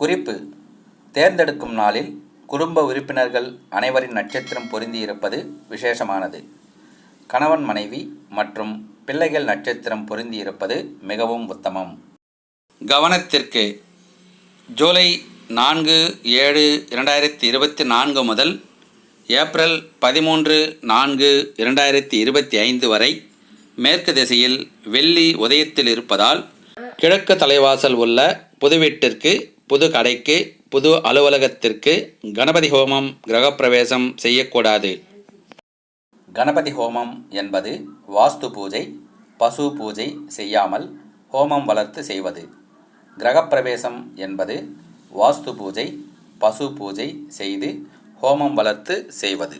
குறிப்பு. தேர்ந்தெடுக்கும் நாளில் குடும்ப உறுப்பினர்கள் அனைவரின் நட்சத்திரம் பொருந்தியிருப்பது விசேஷமானது. கணவன் மனைவி மற்றும் பிள்ளைகள் நட்சத்திரம் பொருந்தியிருப்பது மிகவும் உத்தமம். கவனத்திற்கு. ஜூலை நான்கு ஏழு இரண்டாயிரத்தி இருபத்தி நான்கு முதல் ஏப்ரல் பதிமூன்று நான்கு இரண்டாயிரத்தி இருபத்தி ஐந்து வரை மேற்கு திசையில் வெள்ளி உதயத்தில் இருப்பதால் கிழக்கு தலைவாசல் உள்ள புதுவீட்டிற்கு புது கடைக்கு புது அலுவலகத்திற்கு கணபதி ஹோமம் கிரகப்பிரவேசம் செய்யக்கூடாது. கணபதி ஹோமம் என்பது வாஸ்து பூஜை பசு பூஜை செய்யாமல் ஹோமம் வளர்த்து செய்வது. கிரகப்பிரவேசம் என்பது வாஸ்து பூஜை பசு பூஜை செய்து ஹோமம் வளர்த்து செய்வது.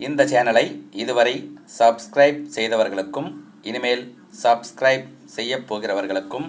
இந்த சேனலை இதுவரை சப்ஸ்கிரைப் செய்தவர்களுக்கும் இனிமேல் சப்ஸ்கிரைப் செய்யப் போகிறவர்களுக்கும்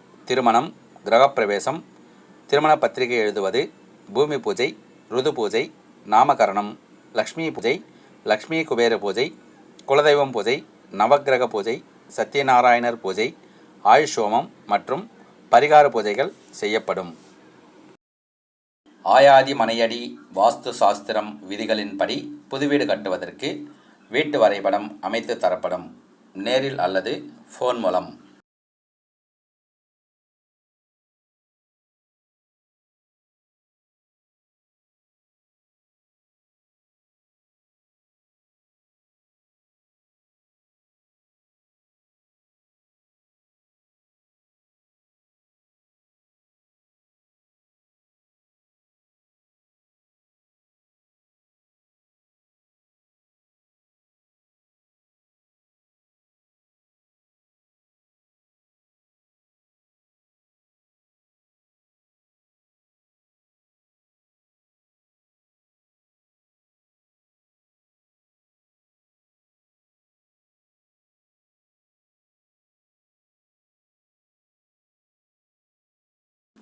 திருமணம் கிரகப்பிரவேசம் திருமண பத்திரிகை எழுதுவது பூமி பூஜை ருது பூஜை நாமகரணம் லக்ஷ்மி பூஜை லக்ஷ்மி குபேர பூஜை குலதெய்வம் பூஜை நவக்கிரக பூஜை சத்யநாராயணர் பூஜை ஆயுஷோமம் மற்றும் பரிகார பூஜைகள் செய்யப்படும். ஆயாதி மனையடி வாஸ்து சாஸ்திரம் விதிகளின்படி புது வீடு கட்டுவதற்கு வீட்டு வரைபடம் அமைத்து தரப்படும். நேரில் அல்லது ஃபோன் மூலம்.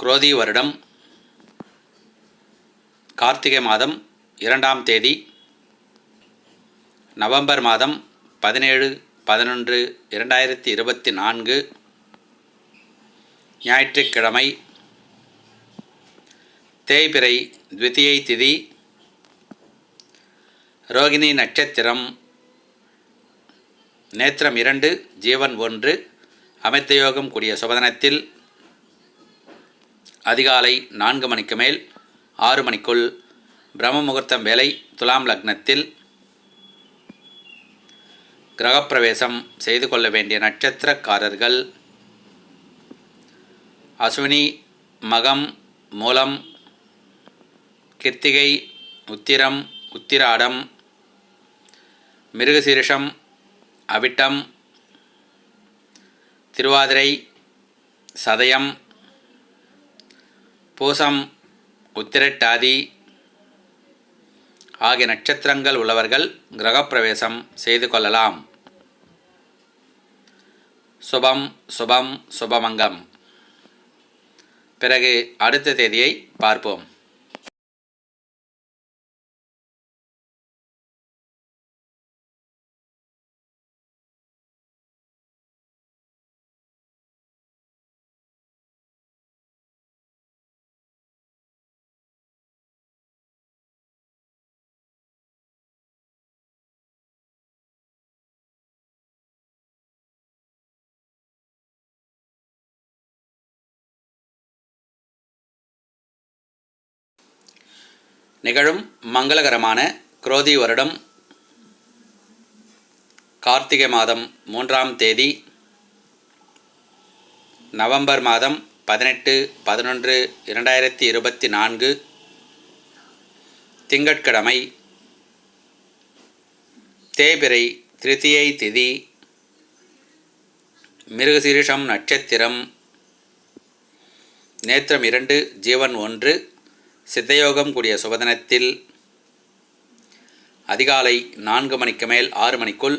குரோதி வருடம் கார்த்திகை மாதம் இரண்டாம் தேதி நவம்பர் மாதம் பதினேழு பதினொன்று இரண்டாயிரத்தி இருபத்தி நான்கு ஞாயிற்றுக்கிழமை தேய்பிறை த்விதியை திதி ரோகிணி நட்சத்திரம் நேத்திரம் இரண்டு ஜீவன் ஒன்று அமைத்த யோகம் கூடிய சுபதனத்தில் அதிகாலை நான்கு மணிக்கு மேல் ஆறு மணிக்குள் பிரம்ம முகூர்த்தம் வேலை துலாம் லக்னத்தில் கிரகப்பிரவேசம் செய்து கொள்ள வேண்டிய நட்சத்திரக்காரர்கள் அஸ்வினி மகம் மூலம் கிருத்திகை உத்திரம் உத்திராடம் மிருகசீரிஷம் அவிட்டம் திருவாதிரை சதயம் பூசம் உத்திரட்டாதி ஆகிய நட்சத்திரங்கள் உள்ளவர்கள் கிரகப்பிரவேசம் செய்து கொள்ளலாம். சுபம் சுபம் சுபமங்கம் பிறகு அடுத்த தேதியை பார்ப்போம். நிகழும் மங்களகரமான குரோதி வருடம் கார்த்திகை மாதம் மூன்றாம் தேதி நவம்பர் மாதம் பதினெட்டு பதினொன்று இரண்டாயிரத்தி இருபத்தி நான்கு திங்கட்கிழமை தேபிரை திருத்தியை திதி மிருகசீரிஷம் நட்சத்திரம் நேத்திரம் இரண்டு ஜீவன் ஒன்று சித்தயோகம் கூடிய சுபதினத்தில் அதிகாலை நான்கு மணிக்கு மேல் ஆறு மணிக்குள்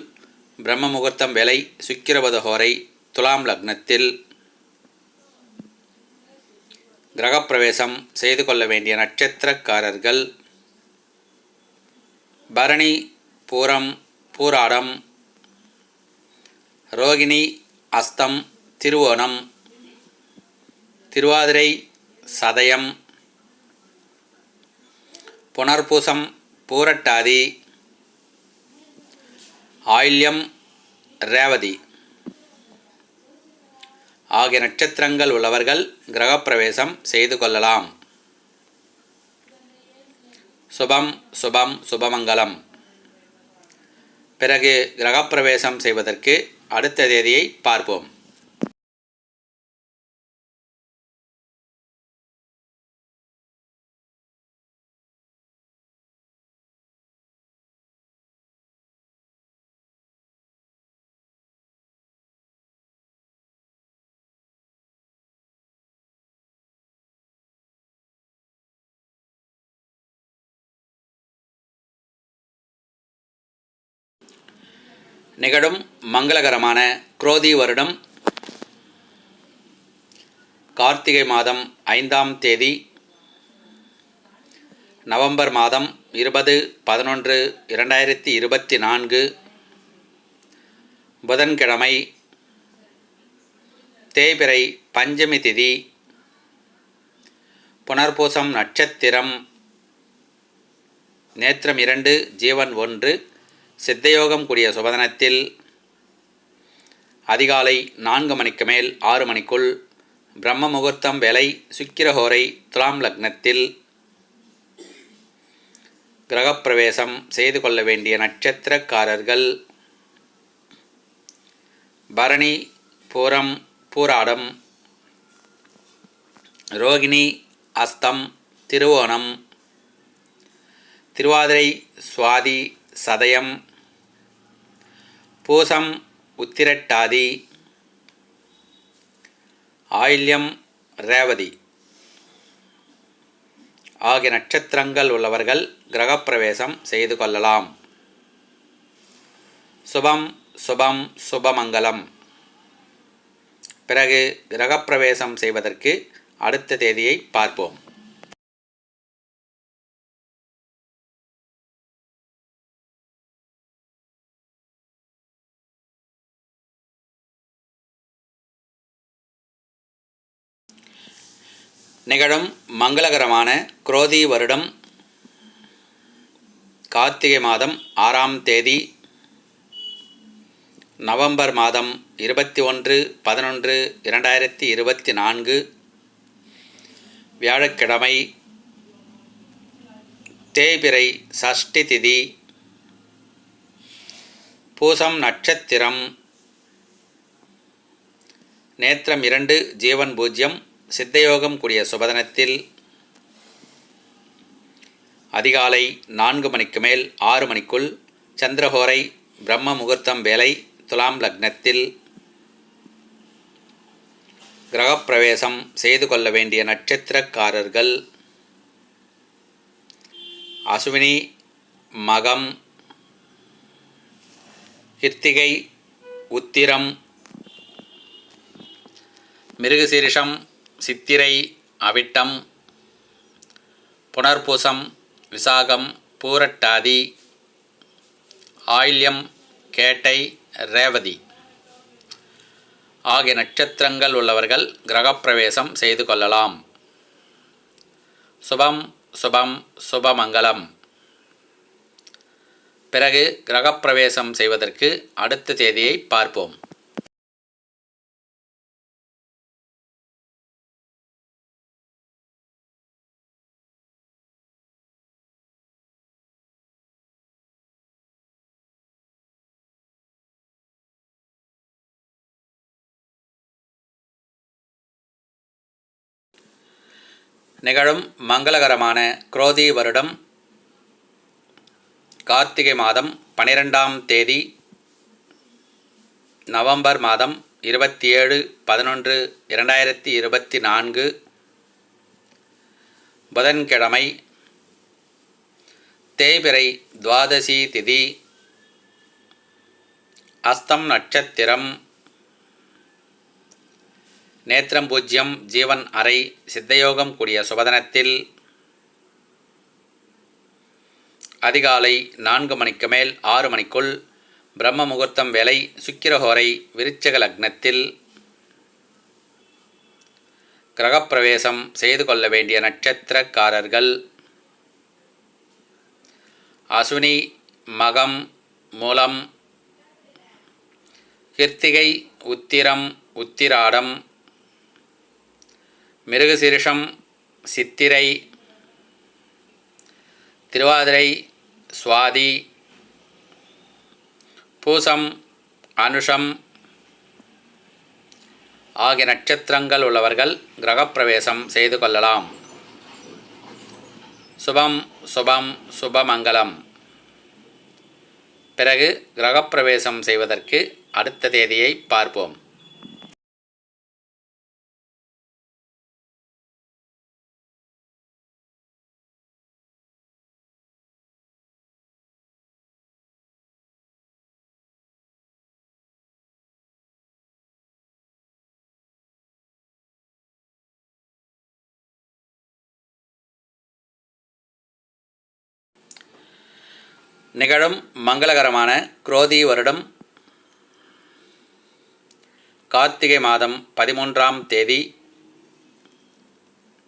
பிரம்ம முகூர்த்தம் வேலை சுக்கிரபதஹோரை துலாம் லக்னத்தில் கிரகப்பிரவேசம் செய்து கொள்ள வேண்டிய நட்சத்திரக்காரர்கள் பரணி பூரம் பூராடம் ரோகிணி அஸ்தம் திருவோணம் திருவாதிரை சதயம் புனர்பூசம் பூரட்டாதி. ஆயில்யம் ரேவதி. ஆகிய நட்சத்திரங்கள் உள்ளவர்கள் கிரகப்பிரவேசம் செய்து கொள்ளலாம். சுபம் சுபம் சுபமங்கலம். பிறகு கிரகப்பிரவேசம் செய்வதற்கு அடுத்த தேதியை பார்ப்போம். நிகழும் மங்களகரமான குரோதி வருடம். கார்த்திகை மாதம் ஐந்தாம் தேதி நவம்பர் மாதம் இருபது பதினொன்று இரண்டாயிரத்தி இருபத்தி நான்கு புதன்கிழமை தேய்பிறை பஞ்சமி திதி புனர்பூசம் நட்சத்திரம் நேத்திரம் இரண்டு ஜீவன் ஒன்று சித்தயோகம் கூடிய சுபதனத்தில் அதிகாலை நான்கு மணிக்கு மேல் ஆறு மணிக்குள் பிரம்ம முகூர்த்தம் வேலை சுக்கிரஹோரை துலாம் லக்னத்தில் கிரகப்பிரவேசம் செய்து கொள்ள வேண்டிய நட்சத்திரக்காரர்கள் பரணி பூரம் பூராடம் ரோகிணி அஸ்தம் திருவோணம் திருவாதிரை சுவாதி சதயம் பூசம் உத்திரட்டாதி. ஆயில்யம் ரேவதி. ஆகிய நட்சத்திரங்கள் உள்ளவர்கள் கிரகப்பிரவேசம் செய்து கொள்ளலாம். சுபம் சுபம் சுபமங்கலம். பிறகு கிரகப்பிரவேசம் செய்வதற்கு அடுத்த தேதியை பார்ப்போம். நிகழும் மங்களகரமான குரோதி வருடம் கார்த்திகை மாதம் ஆறாம் தேதி நவம்பர் மாதம் இருபத்தி ஒன்று பதினொன்று இரண்டாயிரத்தி இருபத்தி நான்கு வியாழக்கிழமை தேய்பிறை சஷ்டி திதி பூசம் நட்சத்திரம் நேத்திரம் இரண்டு ஜீவன் பூஜ்யம் சித்தயோகம் கூடிய சுபதனத்தில் அதிகாலை நான்கு மணிக்கு மேல் ஆறு மணிக்குள் சந்திரஹோரை பிரம்ம முகூர்த்தம் வேலை துலாம் லக்னத்தில் கிரகப்பிரவேசம் செய்து கொள்ள வேண்டிய நட்சத்திரக்காரர்கள் அசுவினி மகம் கிருத்திகை உத்திரம் மிருகசீரிஷம் சித்திரை அவிட்டம் புனர்பூசம் விசாகம் பூரட்டாதி ஆயில்யம் கேட்டை ரேவதி. ஆகிய நட்சத்திரங்கள் உள்ளவர்கள் கிரகப்பிரவேசம் செய்து கொள்ளலாம். சுபம் சுபம் சுபமங்கலம். பிறகு கிரகப்பிரவேசம் செய்வதற்கு அடுத்த தேதியை பார்ப்போம். நிகழும் மங்களகரமான குரோதி வருடம் கார்த்திகை மாதம் பனிரெண்டாம் தேதி நவம்பர் மாதம் இருபத்தி ஏழு பதினொன்று இரண்டாயிரத்தி இருபத்தி நான்கு புதன்கிழமை தேபிரை துவாதசி திதி அஸ்தம் நட்சத்திரம் நேத்திரம் பூஜ்யம் ஜீவன் அறை சித்தயோகம் கூடிய சுபதனத்தில் அதிகாலை நான்கு மணிக்கு மேல் ஆறு மணிக்குள் பிரம்ம முகூர்த்தம் வேலை சுக்கிரஹோரை விருச்சக லக்னத்தில் கிரகப்பிரவேசம் செய்து கொள்ள வேண்டிய நட்சத்திரக்காரர்கள் அசுனி மகம் மூலம் கிருத்திகை உத்திரம் உத்திராடம் மிருகசீரிஷம் சித்திரை திருவாதிரை சுவாதி பூசம் அனுஷம் ஆகிய நட்சத்திரங்கள் உள்ளவர்கள் கிரகப்பிரவேசம் செய்து கொள்ளலாம். சுபம் சுபம் சுபமங்கலம். பிறகு கிரகப்பிரவேசம் செய்வதற்கு அடுத்த தேதியை பார்ப்போம். நிகழும் மங்களகரமான குரோதி வருடம். கார்த்திகை மாதம் பதிமூன்றாம் தேதி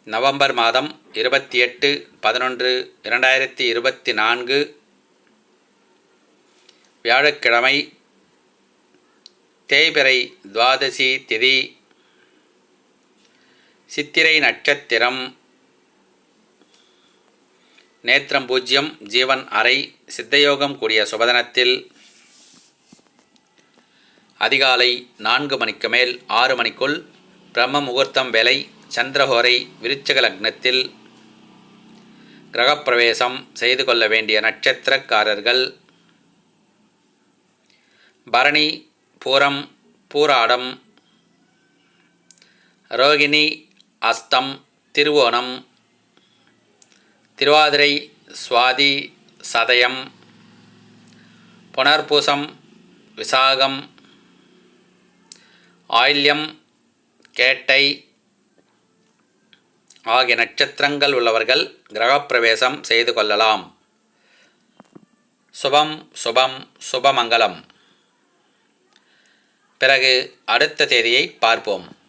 நவம்பர் மாதம் இருபத்தி எட்டு பதினொன்று இரண்டாயிரத்தி இருபத்தி நான்கு வியாழக்கிழமை தேய்பிறை துவாதசி திதி சித்திரை நட்சத்திரம் நேத்திரம் பூஜ்யம் ஜீவன் அறை சித்தயோகம் கூடிய சுபதனத்தில் அதிகாலை நான்கு மணிக்கு மேல் ஆறு மணிக்குள் பிரம்ம முகூர்த்தம் வேலை சந்திரஹோரை விருச்சக லக்னத்தில் கிரகப்பிரவேசம் செய்து கொள்ள வேண்டிய நட்சத்திரக்காரர்கள் பரணி பூரம் பூராடம் ரோகிணி அஸ்தம் திருவோணம் திருவாதிரை சுவாதி சதயம் புனர்பூசம் விசாகம் ஆயில்யம் கேட்டை ஆகிய நட்சத்திரங்கள் உள்ளவர்கள் கிரகப்பிரவேசம் செய்து கொள்ளலாம். சுபம் சுபம் சுபமங்கலம். பிறகு அடுத்த தேதியை பார்ப்போம்.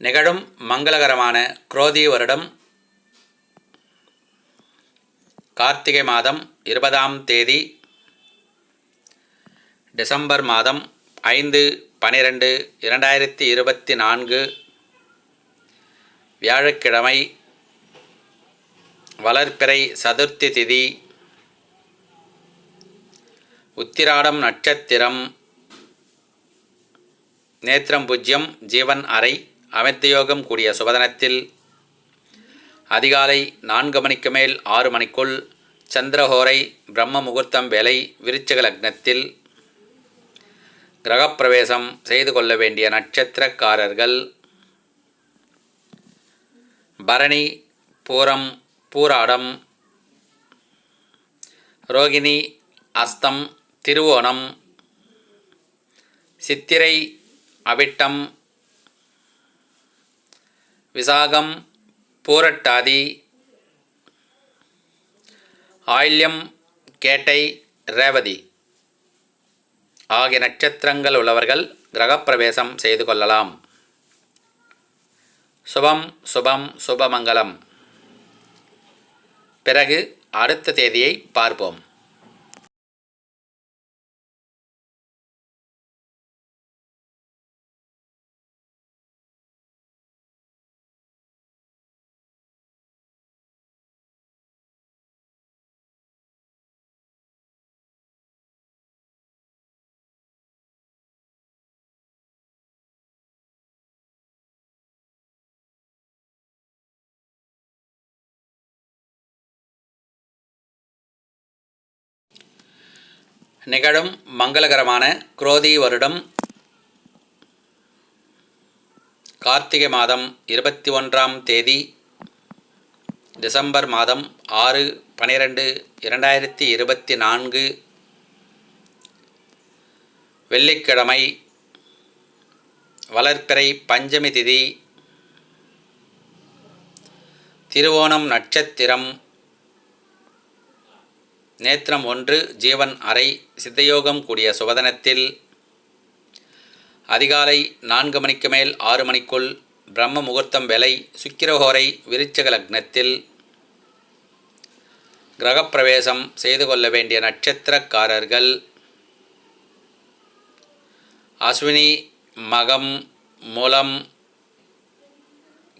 நிகழும் மங்களகரமான குரோதி வருடம் கார்த்திகை மாதம் இருபதாம் தேதி டிசம்பர் மாதம் ஐந்து பனிரெண்டு இரண்டாயிரத்தி இருபத்தி நான்கு வியாழக்கிழமை வளர்ப்பிறை சதுர்த்தி திதி உத்திராடம் நட்சத்திரம் நேத்திரம் பூஜ்யம் ஜீவன் அறை அமிர்தயோகம் கூடிய சுபதனத்தில் அதிகாலை நான்கு மணிக்கு மேல் ஆறு மணிக்குள் சந்திரஹோரை பிரம்ம முகூர்த்தம் வேலை விருச்சக லக்னத்தில் கிரகப்பிரவேசம் செய்து கொள்ள வேண்டிய நட்சத்திரக்காரர்கள் பரணி பூரம் பூராடம் ரோகிணி அஸ்தம் திருவோணம் சித்திரை அவிட்டம் விசாகம் பூரட்டாதி. ஆயில்யம் கேட்டை ரேவதி. ஆகிய நட்சத்திரங்கள் உள்ளவர்கள் கிரகப்பிரவேசம் செய்து கொள்ளலாம். சுபம் சுபம் சுபமங்கலம். பிறகு அடுத்த தேதியை பார்ப்போம். நிகழும் மங்களகரமான குரோதி வருடம் கார்த்திகை மாதம் இருபத்தி ஒன்றாம் தேதி டிசம்பர் மாதம் ஆறு பனிரெண்டு இரண்டாயிரத்தி இருபத்தி நான்கு வெள்ளிக்கிழமை வளர்ப்பிறை பஞ்சமி திதி திருவோணம் நட்சத்திரம் நேத்திரம் ஒன்று ஜீவன் அறை சித்தயோகம் கூடிய சுபதனத்தில் அதிகாலை நான்கு மணிக்கு மேல் ஆறு மணிக்குள் பிரம்ம முகூர்த்தம் வேலை சுக்கிரஹோரை விருச்சக லக்னத்தில் கிரகப்பிரவேசம் செய்து கொள்ள வேண்டிய நட்சத்திரக்காரர்கள் அஸ்வினி மகம் மூலம்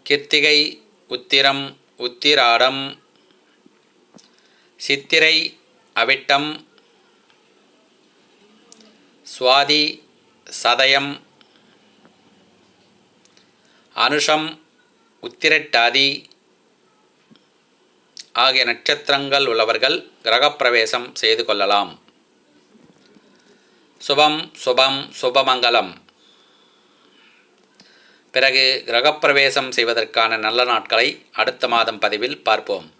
கிருத்திகை உத்திரம் உத்திராடம் சித்திரை அவிட்டம் சுவாதி சதயம் அனுஷம் உத்திரட்டாதி ஆகிய நட்சத்திரங்கள் உள்ளவர்கள் கிரகப்பிரவேசம் செய்து கொள்ளலாம். சுபம் சுபம் சுபமங்கலம். பிறகு கிரகப்பிரவேசம் செய்வதற்கான நல்ல நாட்களை அடுத்த மாதம் பதிவில் பார்ப்போம்.